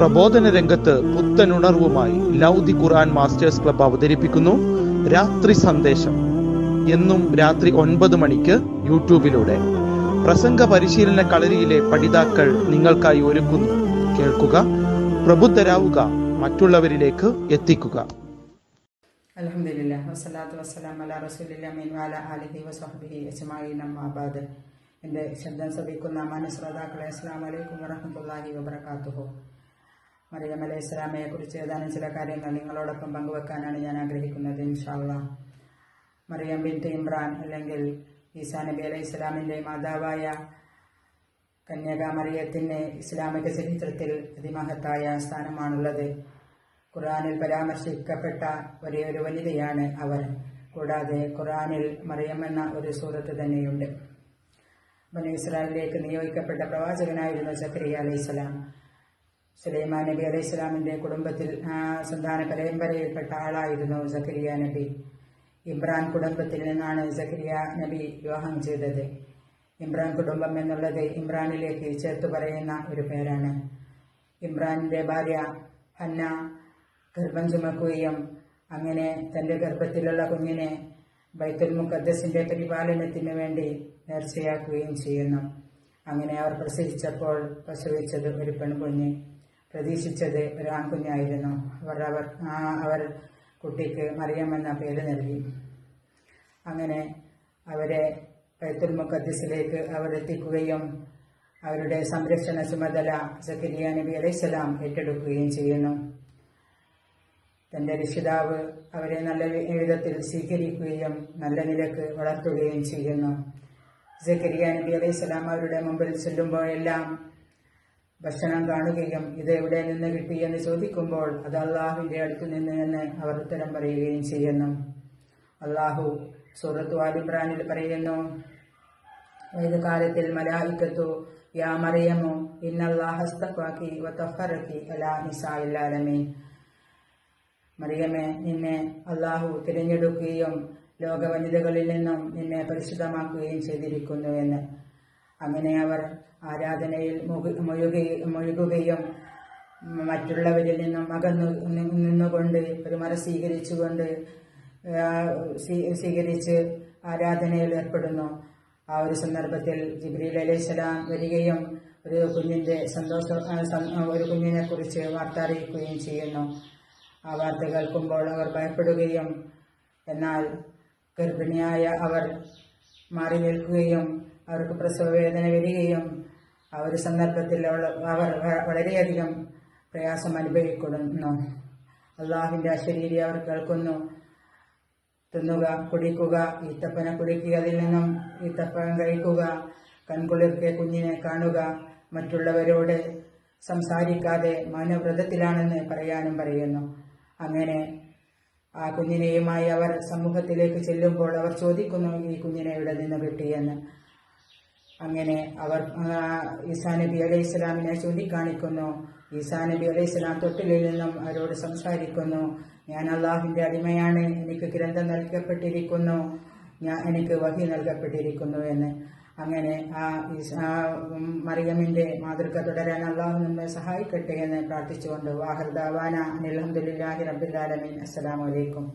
പ്രബോധന രംഗത്ത് പുത്തനുണർവുമായി ലൗദി ഖുർആൻ masters club അവതരിപ്പിക്കുന്നു. രാത്രി സന്ദേശം. എന്നും രാത്രി ഒൻപത് മണിക്ക് യൂട്യൂബിലൂടെ. പ്രസംഗ പരിശീലന കളരിയിലെ പഠിതാക്കൾ നിങ്ങൾക്കായി ഒരുക്കുന്നു. കേൾക്കുക പ്രബുദ്ധരാവുക മറ്റുള്ളവരിലേക്ക് എത്തിക്കുക. അലഹമില്ല വസ്സലാത്തു വസ്സലാം എന്റെ ശബ്ദം ശ്രവിക്കുന്ന മനസ്രോതാക്കളെ അസ്സാം വലൈക്കും വറഹമുല്ലാഹി വബർക്കാത്തുഹു മറിയം അലൈഹി സ്വലാമയെ കുറിച്ച് ഏതാനും ചില കാര്യങ്ങൾ നിങ്ങളോടൊപ്പം പങ്കുവെക്കാനാണ് ഞാൻ ആഗ്രഹിക്കുന്നത് ഇൻഷാല്ല മറിയം ബിൻ ഇമ്രാൻ അല്ലെങ്കിൽ ഈസാ നബി അലൈഹി സ്വലാമിന്റെ മാതാവായ കന്യക മറിയത്തിന് ഇസ്ലാമിക ചരിത്രത്തിൽ അതിമഹത്തായ സ്ഥാനമാണുള്ളത്. ഖുറാനിൽ പരാമർശിക്കപ്പെട്ട ഒരേ ഒരു വനിതയാണ് അവർ. കൂടാതെ ഖുറാനിൽ മറിയം എന്ന ഒരു സൂറത്ത് തന്നെയുണ്ട്. ബനു ഇസ്രായേലിലേക്ക് നിയോഗിക്കപ്പെട്ട പ്രവാചകനായിരുന്നു സക്രിയ അലൈഹിസ്സലാം സുലൈമാൻ നബി അലൈഹി സ്വലാമിന്റെ കുടുംബത്തിൽ സന്താന പരമ്പരയിൽപ്പെട്ട ആളായിരുന്നു സക്കരിയ നബി. ഇമ്രാൻ കുടുംബത്തിൽ നിന്നാണ് സക്കരിയ നബി വിവാഹം ചെയ്തത്. ഇമ്രാൻ കുടുംബം എന്നുള്ളത് ഇമ്രാനിലേക്ക് ചേർത്ത് പറയുന്ന ഒരു പേരാണ്. ഇമ്രാനിന്റെ ഭാര്യ അന്ന ഗർഭം ചുമക്കുകയും അങ്ങനെ തന്റെ ഗർഭത്തിലുള്ള കുഞ്ഞിനെ ബൈത്തുൽ മുഖദ്സിന്റെ പരിപാലനത്തിന് വേണ്ടി നേർച്ചയാക്കുകയും ചെയ്യുന്നു. അങ്ങനെ അവർ പ്രസവിച്ചപ്പോൾ പ്രസവിച്ചത് ഒരു പെൺകുഞ്ഞ്. പ്രതീക്ഷിച്ചത് ഒരു ആൺകുഞ്ഞായിരുന്നു അവർ അവർ അവർ കുട്ടിക്ക് മറിയം എന്ന പേര് നൽകി. അങ്ങനെ അവരെ ബൈത്തുൽ മുഖദ്ദസിലേക്ക് അവർ അവരുടെ സംരക്ഷണ ചുമതല സക്കരിയ നബി അലൈഹിസ്സലാം ഏറ്റെടുക്കുകയും ചെയ്യുന്നു. തന്റെ രക്ഷിതാവ് അവരെ നല്ല വിധത്തിൽ സ്വീകരിക്കുകയും നല്ല നിലയ്ക്ക് വളർത്തുകയും ചെയ്യുന്നു. സക്കരിയ നബി അലൈഹി സ്വലാം അവരുടെ മുമ്പിൽ ചെല്ലുമ്പോഴെല്ലാം ഭക്ഷണം കാണുകയും ഇത് എവിടെ നിന്ന് കിട്ടിയെന്ന് ചോദിക്കുമ്പോൾ അത് അള്ളാഹുവിന്റെ അടുത്തു നിന്ന് എന്ന് അവർ ഉത്തരം പറയുകയും ചെയ്യുന്നു. അള്ളാഹു സൂറത്തു ആലിബ്രാനിൽ പറയുന്നു ഏത് കാലത്തിൽ മലായിക്കത്തു യാ മറിയമോ ഇന്നല്ലാഹസ്തഖാക്കി വത്തഫറക്കി അലാ നിസാഇൽ ആലമീൻ. മറിയമേ നിന്നെ അള്ളാഹു തിരഞ്ഞെടുക്കുകയും ലോക വനിതകളിൽ നിന്നും നിന്നെ പരിശുദ്ധമാക്കുകയും ചെയ്തിരിക്കുന്നു എന്ന്. അങ്ങനെ അവർ ആരാധനയിൽ മുഴു- മുഴുകുകയും മറ്റുള്ളവരിൽ നിന്നും അകന്നു നിന്നുകൊണ്ട് ഒരു മറ സ്വീകരിച്ചുകൊണ്ട് സ്വീകരിച്ച് ആരാധനയിൽ ഏർപ്പെടുന്നു. ആ ഒരു സന്ദർഭത്തിൽ ജിബ്രീൽ അലൈഹിസ്സലാം വരികയും ഒരു കുഞ്ഞിന്റെ സന്തോഷ ഒരു കുഞ്ഞിനെ കുറിച്ച് വാർത്ത അറിയിക്കുകയും ചെയ്യുന്നു. ആ വാർത്ത കേൾക്കുമ്പോൾ അവർ ഭയപ്പെടുകയും എന്നാൽ ഗർഭിണിയായ അവർ മാറി നിൽക്കുകയും അവർക്ക് പ്രസവവേദന വരികയും ആ ഒരു സന്ദർഭത്തിൽ അവർ വളരെയധികം പ്രയാസം അനുഭവിക്കുന്നു. അള്ളാഹിന്റെ അശരീരി അവർ കേൾക്കുന്നു. തിന്നുക കുടിക്കുക ഈത്തപ്പന കുടിക്കുക അതിൽ നിന്നും ഈത്തപ്പഴം കഴിക്കുക കൺകുളിർക്കെ കുഞ്ഞിനെ കാണുക മറ്റുള്ളവരോട് സംസാരിക്കാതെ മൗനവ്രതത്തിലാണെന്ന് പറയാനും പറയുന്നു. അങ്ങനെ ആ കുഞ്ഞിനെയുമായി അവർ സമൂഹത്തിലേക്ക് ചെല്ലുമ്പോൾ അവർ ചോദിക്കുന്നു ഈ കുഞ്ഞിനെ ഇവിടെ നിന്ന് കിട്ടിയെന്ന് അങ്ങനെ അവർ ഈസാ നബി അലൈഹി സ്വലാമിനെ ചൂണ്ടിക്കാണിക്കുന്നു ഈസാ നബി അലൈഹി സ്വലാം തൊട്ടിലിൽ നിന്നും അവരോട് സംസാരിക്കുന്നു ഞാൻ അള്ളാഹുവിന്റെ അടിമയാണ് എനിക്ക് ഗ്രന്ഥം നൽകപ്പെട്ടിരിക്കുന്നു ഞാൻ എനിക്ക് വഹി നൽകപ്പെട്ടിരിക്കുന്നു എന്ന്. അങ്ങനെ ആ മറിയമിന്റെ മാതൃക തുടരാൻ അള്ളാഹു നമ്മെ സഹായിക്കട്ടെ എന്ന് പ്രാർത്ഥിച്ചുകൊണ്ട് വാഹർദാവാന അനിൽഹമുല്ലാഹി റബ്ബുലാലമീൻ അസ്സലാമലൈക്കും